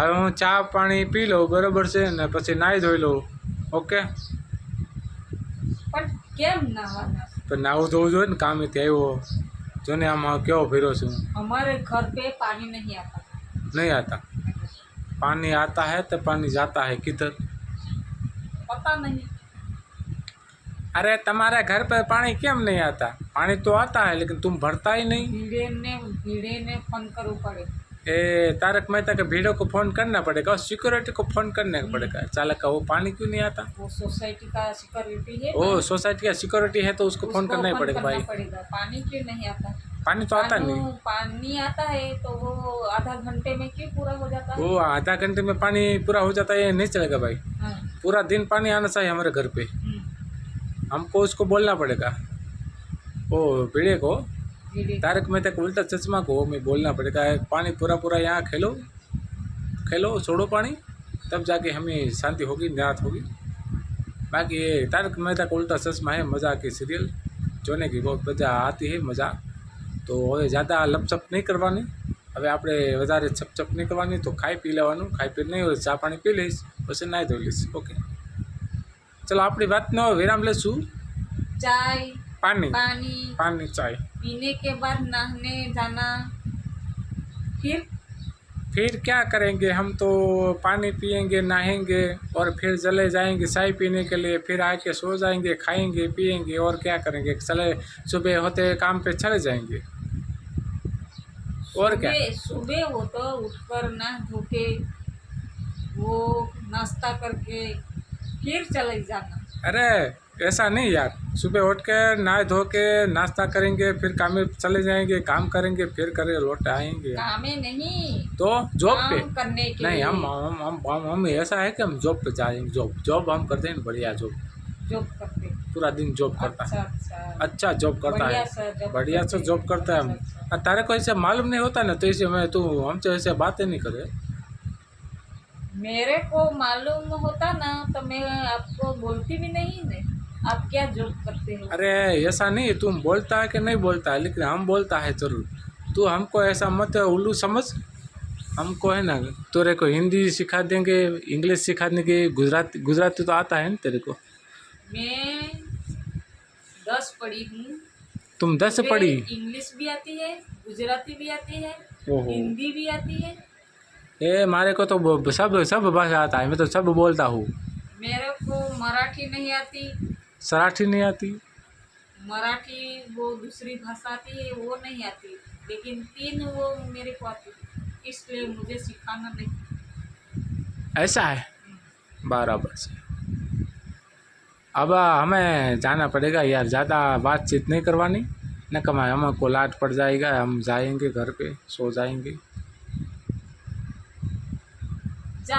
હવે હું ચા પાણી પી લઉં બરોબર છે? ને પછી નાહી ધોઈ લઉં. ઓકે? પણ કેમ નાહવું ધોવું જોઈએ ને કામે આવ્યો. જો ને આમાં કેવો ફેરો છું. અમારે ઘર પે પાણી નહીં આતા. નહીં આતા? પાણી આતા હે તો પાણી જાતા હે કિધર પતા નહીં. અરે તમારા ઘર પર પાણી કેમ નહીં આતા? પાણી તો આતા હે લેકિન તુમ ભરતા હી નહીં. ને ને ફોન કરવું પડે. ए तारक मेहता के भीड़ों को फ़ोन करना पड़ेगा और सिक्योरिटी को फ़ोन करने पड़ेगा। चालक का वो पानी क्यों नहीं आता? वो सोसाइटी का सिक्योरिटी है। वो सोसाइटी का सिक्योरिटी है तो उसको फ़ोन करना ही पड़ेगा भाई। पड़ेगा। पानी क्यों नहीं आता? पानी तो आता नहीं। पानी आता है तो वो आधा घंटे में क्यों पूरा हो जाता है? वो आधा घंटे में पानी पूरा हो जाता है नहीं चलेगा भाई? हाँ, पूरा दिन पानी आना चाहिए हमारे घर पे। हम्म, हमको उसको बोलना पड़ेगा। वो भीड़े को तारक मेहता को उल्टा चश्मा को हमें बोलना पड़ेगा पानी पूरा पूरा यहाँ खेलो खेलो छोड़ो पानी तब जाके हमें शांति होगी निरात होगी बाकी ये तारक मेहता का उल्टा चश्मा है मज़ा की सीरियल જોને की बहुत મજા આતી है મજા તો હવે જ્યાદા લપચપ નહીં કરવાની હવે આપણે વધારે છપછપ નહીં કરવાની તો ખાઈ પી લેવાનું ખાઈ પી નહીં હોય ચા પાણી પી લઈશ પછી નાહી ધોઈ લઈશ ઓકે ચલો આપણી વાતનો વિરામ લેશું चाय પાણી पानी પાણી ચાય पीने के बाद नहाने जाना फिर? फिर क्या करेंगे? हम तो पानी पियेंगे नहाएँगे और फिर चले जाएँगे चाय पीने के लिए फिर आके सो जाएँगे खाएँगे पियेंगे और क्या करेंगे? चले सुबह होते काम पे चले जाएँगे। और क्या? सुबह हो तो उठकर नहा धो के वो नाश्ता करके फिर चले जाना। अरे ऐसा नहीं यार। सुबह उठ के नहा धो के नाश्ता करेंगे फिर काम में चले जाएँगे काम करेंगे फिर करे लौट आएँगे। कामे नहीं। तो जॉब पे? करने के नहीं हम हम हम हम हम ऐसा है कि हम जॉब पे जाएँगे जॉब जॉब हम करते हैं बढ़िया जॉब जॉब करते पूरा दिन जॉब करता है। अच्छा अच्छा। अच्छा जॉब करता है। बढ़िया से जॉब करता है। अच्छा, अच्छा। तारे को ऐसे मालूम नहीं होता ना तो ऐसे मैं तू हमसे ऐसे बातें नहीं करे। मेरे को मालूम होता ना तो मैं आपको बोलती भी नहीं आप क्या जॉब करते हो? अरे ऐसा नहीं तुम बोलता है कि नहीं बोलता है लेकिन हम बोलता है ज़रूर। तू हमको ऐसा मत उल्लू समझ। हमको है ना तेरे को हिंदी सिखा देंगे इंग्लिश सिखा देंगे गुजराती गुजराती तो आता है ना तेरे को। मैं दस पढ़ी हूँ। तुम दस पढ़ी? इंग्लिश भी आती है गुजराती भी आती है ओहो। हिंदी भी आती है। ए मारे को तो सब सब भाषा आता है मैं तो सब बोलता हूँ। मेरे को मराठी नहीं आती। सराठी नहीं आती। मराठी वो दूसरी भाषा है वो नहीं आती। लेकिन तीन वो मेरे को आती इसलिए मुझे सिखाना नहीं। ऐसा है? बराबर से। अब हमें जाना पड़ेगा यार ज़्यादा बातचीत नहीं करवानी। न कमाए हमको लाट पड़ जाएगा हम जाएँगे घर पे सो जाएँगे।